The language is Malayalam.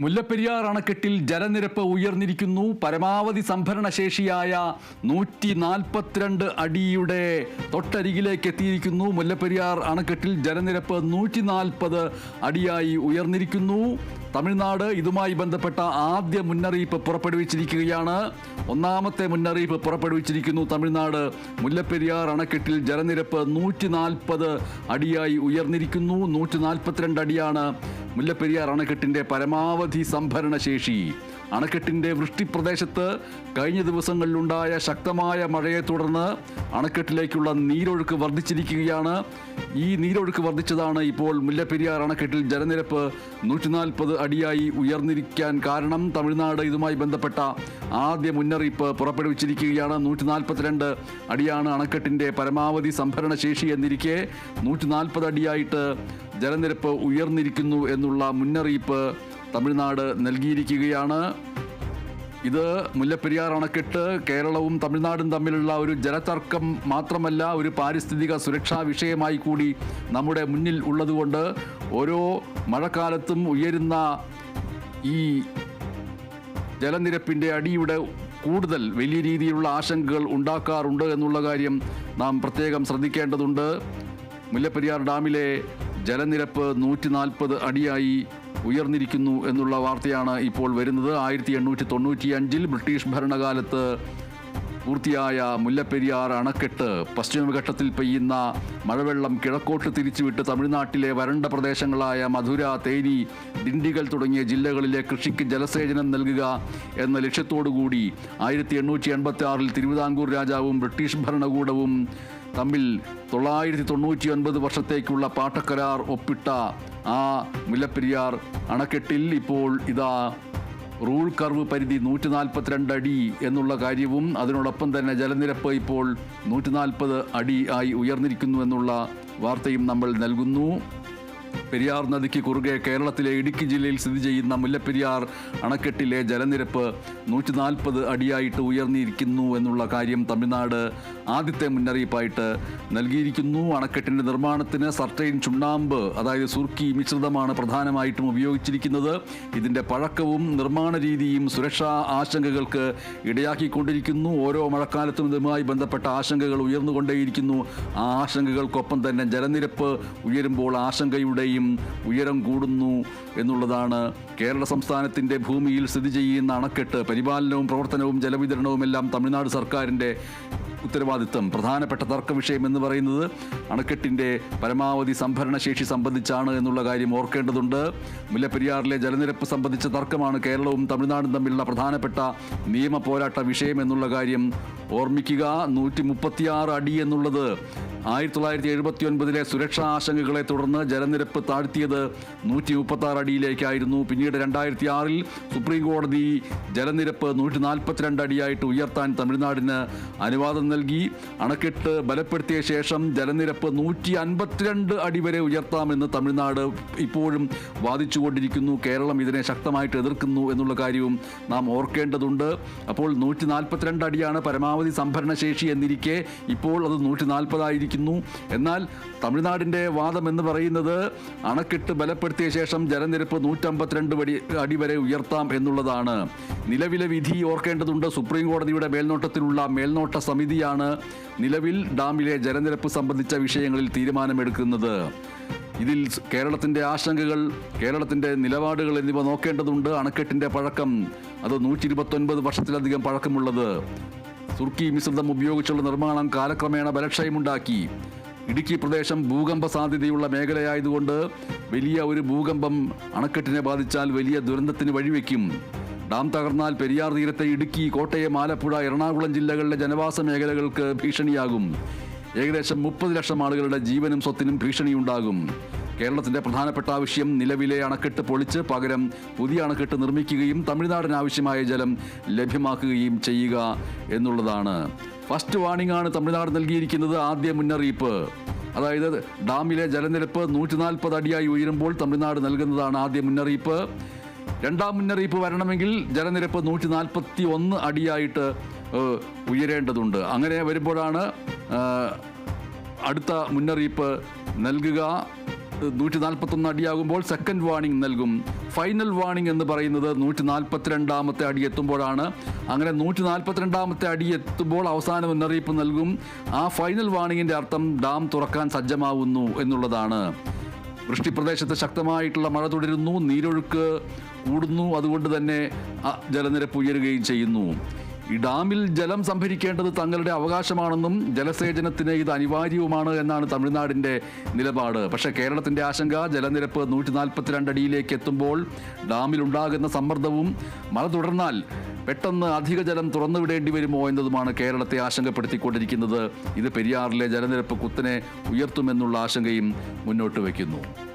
മുല്ലപ്പെരിയാർ അണക്കെട്ടിൽ ജലനിരപ്പ് ഉയർന്നിരിക്കുന്നു. പരമാവധി സംഭരണശേഷിയായ നൂറ്റി നാൽപ്പത്തിരണ്ട് അടിയുടെ തൊട്ടരികിലേക്ക് എത്തിയിരിക്കുന്നു. മുല്ലപ്പെരിയാർ അണക്കെട്ടിൽ ജലനിരപ്പ് നൂറ്റി നാൽപ്പത് അടിയായി ഉയർന്നിരിക്കുന്നു. തമിഴ്നാട് ഇതുമായി ബന്ധപ്പെട്ട ആദ്യ മുന്നറിയിപ്പ് പുറപ്പെടുവിച്ചിരിക്കുകയാണ്. ഒന്നാമത്തെ മുന്നറിയിപ്പ് പുറപ്പെടുവിച്ചിരിക്കുന്നു തമിഴ്നാട്. മുല്ലപ്പെരിയാർ അണക്കെട്ടിൽ ജലനിരപ്പ് നൂറ്റി നാൽപ്പത് അടിയായി ഉയർന്നിരിക്കുന്നു. നൂറ്റി നാൽപ്പത്തിരണ്ട് അടിയാണ് മുല്ലപ്പെരിയാർ അണക്കെട്ടിന്റെ പരമാവധി സംഭരണ ശേഷി അണക്കെട്ടിന്റെ വൃഷ്ടിപ്രദേശത്ത് കഴിഞ്ഞ ദിവസങ്ങളിലുണ്ടായ ശക്തമായ മഴയെ തുടർന്ന് അണക്കെട്ടിലേക്കുള്ള നീരൊഴുക്ക് വർദ്ധിച്ചിരിക്കുകയാണ്. ഈ നീരൊഴുക്ക് വർദ്ധിച്ചതാണ് ഇപ്പോൾ മുല്ലപ്പെരിയാർ അണക്കെട്ടിൽ ജലനിരപ്പ് നൂറ്റി നാൽപ്പത് അടിയായി ഉയർന്നിരിക്കാൻ കാരണം. തമിഴ്നാട് ഇതുമായി ബന്ധപ്പെട്ട ആദ്യ മുന്നറിയിപ്പ് പുറപ്പെടുവിച്ചിരിക്കുകയാണ്. നൂറ്റി നാൽപ്പത്തിരണ്ട് അടിയാണ് അണക്കെട്ടിന്റെ പരമാവധി സംഭരണ ശേഷി എന്നിരിക്കെ നൂറ്റി നാൽപ്പത് അടിയായിട്ട് ജലനിരപ്പ് ഉയർന്നിരിക്കുന്നു എന്നുള്ള മുന്നറിയിപ്പ് തമിഴ്നാട് നൽകിയിരിക്കുകയാണ്. ഇത് മുല്ലപ്പെരിയാർ അണക്കെട്ട് കേരളവും തമിഴ്നാടും തമ്മിലുള്ള ഒരു ജലതർക്കം മാത്രമല്ല ഒരു പാരിസ്ഥിതിക സുരക്ഷാ വിഷയമായി കൂടി നമ്മുടെ മുന്നിൽ ഉള്ളതുകൊണ്ട് ഓരോ മഴക്കാലത്തും ഉയരുന്ന ഈ ജലനിരപ്പിന്റെ അടിയുടെ കൂടുതൽ വലിയ രീതിയിലുള്ള ആശങ്കകൾ ഉണ്ടാക്കാറുണ്ട് എന്നുള്ള കാര്യം നാം പ്രത്യേകം ശ്രദ്ധിക്കേണ്ടതുണ്ട്. മുല്ലപ്പെരിയാർ ഡാമിലെ ജലനിരപ്പ് നൂറ്റി നാൽപ്പത് അടിയായി ഉയർന്നിരിക്കുന്നു എന്നുള്ള വാർത്തയാണ് ഇപ്പോൾ വരുന്നത്. ആയിരത്തി എണ്ണൂറ്റി തൊണ്ണൂറ്റി അഞ്ചിൽ ബ്രിട്ടീഷ് ഭരണകാലത്ത് പൂർത്തിയായ മുല്ലപ്പെരിയാർ അണക്കെട്ട് പശ്ചിമഘട്ടത്തിൽ പെയ്യുന്ന മഴവെള്ളം കിഴക്കോട്ട് തിരിച്ചുവിട്ട് തമിഴ്നാട്ടിലെ വരണ്ട പ്രദേശങ്ങളായ മധുര തേനി ദിണ്ടിഗൽ തുടങ്ങിയ ജില്ലകളിലെ കൃഷിക്ക് ജലസേചനം നൽകുക എന്ന ലക്ഷ്യത്തോടുകൂടി ആയിരത്തി എണ്ണൂറ്റി എൺപത്തി ആറിൽ തിരുവിതാംകൂർ രാജാവും ബ്രിട്ടീഷ് ഭരണകൂടവും തമ്മിൽ തൊള്ളായിരത്തി തൊണ്ണൂറ്റി ഒൻപത് വർഷത്തേക്കുള്ള പാട്ടക്കരാർ ഒപ്പിട്ട ആ മുല്ലപ്പെരിയാർ അണക്കെട്ടിൽ ഇപ്പോൾ ഇതാ റൂൾ കർവ് പരിധി നൂറ്റി നാൽപ്പത്തിരണ്ട് അടി എന്നുള്ള കാര്യവും അതിനോടൊപ്പം തന്നെ ജലനിരപ്പ് ഇപ്പോൾ നൂറ്റി നാൽപ്പത് അടി ആയി ഉയർന്നിരിക്കുന്നു എന്നുള്ള വാർത്തയും നമ്മൾ നൽകുന്നു. പെരിയാർ നദിക്ക് കുറുകെ കേരളത്തിലെ ഇടുക്കി ജില്ലയിൽ സ്ഥിതി ചെയ്യുന്ന മുല്ലപ്പെരിയാർ അണക്കെട്ടിലെ ജലനിരപ്പ് നൂറ്റി നാൽപ്പത് അടിയായിട്ട് ഉയർന്നിരിക്കുന്നു എന്നുള്ള കാര്യം തമിഴ്നാട് ആദ്യത്തെ മുന്നറിയിപ്പായിട്ട് നൽകിയിരിക്കുന്നു. അണക്കെട്ടിന്റെ നിർമ്മാണത്തിന് സർട്ടൈൻ ചുണ്ണാമ്പ് അതായത് സുർക്കി മിശ്രിതമാണ് പ്രധാനമായിട്ടും ഉപയോഗിച്ചിരിക്കുന്നത്. ഇതിന്റെ പഴക്കവും നിർമ്മാണ രീതിയും സുരക്ഷാ ആശങ്കകൾക്ക് ഇടയാക്കിക്കൊണ്ടിരിക്കുന്നു. ഓരോ മഴക്കാലത്തും ഇതുമായി ബന്ധപ്പെട്ട ആശങ്കകൾ ഉയർന്നുകൊണ്ടേയിരിക്കുന്നു. ആ ആശങ്കകൾക്കൊപ്പം തന്നെ ജലനിരപ്പ് ഉയരുമ്പോൾ ആശങ്കയുടെയും ഉയരം കൂടുന്നു എന്നുള്ളതാണ് കേരള സംസ്ഥാനത്തിന്റെ ഭൂമിയിൽ സ്ഥിതി ചെയ്യുന്ന അണക്കെട്ട്. പരിപാലനവും പ്രവർത്തനവും ജലവിതരണവും എല്ലാം തമിഴ്നാട് സർക്കാരിന്റെ ഉത്തരവാദിത്തം പ്രധാനപ്പെട്ട തർക്ക വിഷയം എന്ന് പറയുന്നത് അണക്കെട്ടിന്റെ പരമാവധി സംഭരണ ശേഷി സംബന്ധിച്ചാണ് എന്നുള്ള കാര്യം ഓർക്കേണ്ടതുണ്ട്. മുല്ലപ്പെരിയാറിലെ ജലനിരപ്പ് സംബന്ധിച്ച തർക്കമാണ് കേരളവും തമിഴ്നാടും തമ്മിലുള്ള പ്രധാനപ്പെട്ട നിയമ പോരാട്ട വിഷയം എന്നുള്ള കാര്യം ഓർമ്മിക്കുക. നൂറ്റി മുപ്പത്തിയാറ് അടി എന്നുള്ളത് ആയിരത്തി തൊള്ളായിരത്തി എഴുപത്തി ഒൻപതിലെ സുരക്ഷാ ആശങ്കകളെ തുടർന്ന് ജലനിരപ്പ് താഴ്ത്തിയത് നൂറ്റി മുപ്പത്തി ആറ് അടിയിലേക്കായിരുന്നു. പിന്നീട് രണ്ടായിരത്തി ആറിൽ സുപ്രീം കോടതി ജലനിരപ്പ് നൂറ്റി നാൽപ്പത്തിരണ്ട് അടിയായിട്ട് ഉയർത്താൻ തമിഴ്നാടിന് അനുവാദം നൽകി അണക്കെട്ട് ബലപ്പെടുത്തിയ ശേഷം ജലനിരപ്പ് നൂറ്റി അൻപത്തിരണ്ട് അടി വരെ ഉയർത്താമെന്ന് തമിഴ്നാട് ഇപ്പോഴും വാദിച്ചുകൊണ്ടിരിക്കുന്നു. കേരളം ഇതിനെ ശക്തമായിട്ട് എതിർക്കുന്നു എന്നുള്ള കാര്യവും നാം ഓർക്കേണ്ടതുണ്ട്. അപ്പോൾ നൂറ്റി നാൽപ്പത്തിരണ്ട് അടിയാണ് പരമാവധി സംഭരണ ശേഷി എന്നിരിക്കെ ഇപ്പോൾ അത് നൂറ്റി നാൽപ്പതായിരിക്കുന്നു എന്നാൽ തമിഴ്നാടിന്റെ വാദം എന്ന് പറയുന്നത് അണക്കെട്ട് ബലപ്പെടുത്തിയ ശേഷം ജലനിരപ്പ് നൂറ്റമ്പത്തിരണ്ട് അടി അടി വരെ ഉയർത്താം എന്നുള്ളതാണ്. നിലവിലെ വിധി ഓർക്കേണ്ടതുണ്ട്. സുപ്രീം കോടതിയുടെ മേൽനോട്ടത്തിലുള്ള മേൽനോട്ട സമിതിയാണ് നിലവിൽ ഡാമിലെ ജലനിരപ്പ് സംബന്ധിച്ച വിഷയങ്ങളിൽ തീരുമാനമെടുക്കുന്നത്. ഇതിൽ കേരളത്തിന്റെ ആശങ്കകൾ കേരളത്തിന്റെ നിലപാടുകൾ എന്നിവ നോക്കേണ്ടതുണ്ട്. അണക്കെട്ടിന്റെ പഴക്കം അത് നൂറ്റി ഇരുപത്തൊൻപത് വർഷത്തിലധികം പഴക്കമുള്ളത്. തുർക്കി മിശ്രിതം ഉപയോഗിച്ചുള്ള നിർമ്മാണം കാലക്രമേണ ബലക്ഷയമുണ്ടാക്കി. ഇടുക്കി പ്രദേശം ഭൂകമ്പ സാധ്യതയുള്ള മേഖലയായതുകൊണ്ട് വലിയ ഒരു ഭൂകമ്പം അണക്കെട്ടിനെ ബാധിച്ചാൽ വലിയ ദുരന്തത്തിന് വഴിവെക്കും. ഡാം തകർന്നാൽ പെരിയാർ തീരത്തെ ഇടുക്കി കോട്ടയം ആലപ്പുഴ എറണാകുളം ജില്ലകളിലെ ജനവാസ മേഖലകൾക്ക് ഭീഷണിയാകും. ഏകദേശം മുപ്പത് ലക്ഷം ആളുകളുടെ ജീവനും സ്വത്തിനും ഭീഷണിയുണ്ടാകും. കേരളത്തിന്റെ പ്രധാനപ്പെട്ട ആവശ്യം നിലവിലെ അണക്കെട്ട് പൊളിച്ച് പകരം പുതിയ അണക്കെട്ട് നിർമ്മിക്കുകയും തമിഴ്നാടിന് ആവശ്യമായ ജലം ലഭ്യമാക്കുകയും ചെയ്യുക എന്നുള്ളതാണ്. ഫസ്റ്റ് വാണിംഗ് ആണ് തമിഴ്നാട് നൽകിയിരിക്കുന്നത് ആദ്യ മുന്നറിയിപ്പ്. അതായത് ഡാമിലെ ജലനിരപ്പ് നൂറ്റി നാൽപ്പത് അടിയായി ഉയരുമ്പോൾ തമിഴ്നാട് നൽകുന്നതാണ് ആദ്യ മുന്നറിയിപ്പ്. രണ്ടാം മുന്നറിയിപ്പ് വരണമെങ്കിൽ ജലനിരപ്പ് നൂറ്റി നാൽപ്പത്തി ഒന്ന് അടിയായിട്ട് ഉയരേണ്ടതുണ്ട്. അങ്ങനെ വരുമ്പോഴാണ് അടുത്ത മുന്നറിയിപ്പ് നൽകുക. നൂറ്റി നാൽപ്പത്തൊന്ന് അടിയാകുമ്പോൾ സെക്കൻഡ് വാർണിംഗ് നൽകും. ഫൈനൽ വാർണിംഗ് എന്ന് പറയുന്നത് നൂറ്റി നാൽപ്പത്തിരണ്ടാമത്തെ അടി എത്തുമ്പോഴാണ്. അങ്ങനെ നൂറ്റി നാൽപ്പത്തിരണ്ടാമത്തെ അടി എത്തുമ്പോൾ അവസാന മുന്നറിയിപ്പ് നൽകും. ആ ഫൈനൽ വാർണിംഗിന്റെ അർത്ഥം ഡാം തുറക്കാൻ സജ്ജമാവുന്നു എന്നുള്ളതാണ്. വൃഷ്ടിപ്രദേശത്ത് ശക്തമായിട്ടുള്ള മഴ തുടരുന്നു നീരൊഴുക്ക് കൂടുന്നു അതുകൊണ്ട് തന്നെ ജലനിരപ്പ് ഉയരുകയും ചെയ്യുന്നു. ഈ ഡാമിൽ ജലം സംഭരിക്കേണ്ടത് തങ്ങളുടെ അവകാശമാണെന്നും ജലസേചനത്തിന് ഇത് അനിവാര്യവുമാണ് എന്നാണ് തമിഴ്നാടിന്റെ നിലപാട്. പക്ഷേ കേരളത്തിന്റെ ആശങ്ക ജലനിരപ്പ് നൂറ്റി നാൽപ്പത്തിരണ്ട് അടിയിലേക്ക് എത്തുമ്പോൾ ഡാമിൽ ഉണ്ടാകുന്ന സമ്മർദ്ദവും മഴ തുടർന്നാൽ പെട്ടെന്ന് അധിക ജലം തുറന്നുവിടേണ്ടി വരുമോ എന്നതുമാണ് കേരളത്തെ ആശങ്കപ്പെടുത്തിക്കൊണ്ടിരിക്കുന്നത്. ഇത് പെരിയാറിലെ ജലനിരപ്പ് കുത്തനെ ഉയർത്തുമെന്നുള്ള ആശങ്കയും മുന്നോട്ട് വയ്ക്കുന്നു.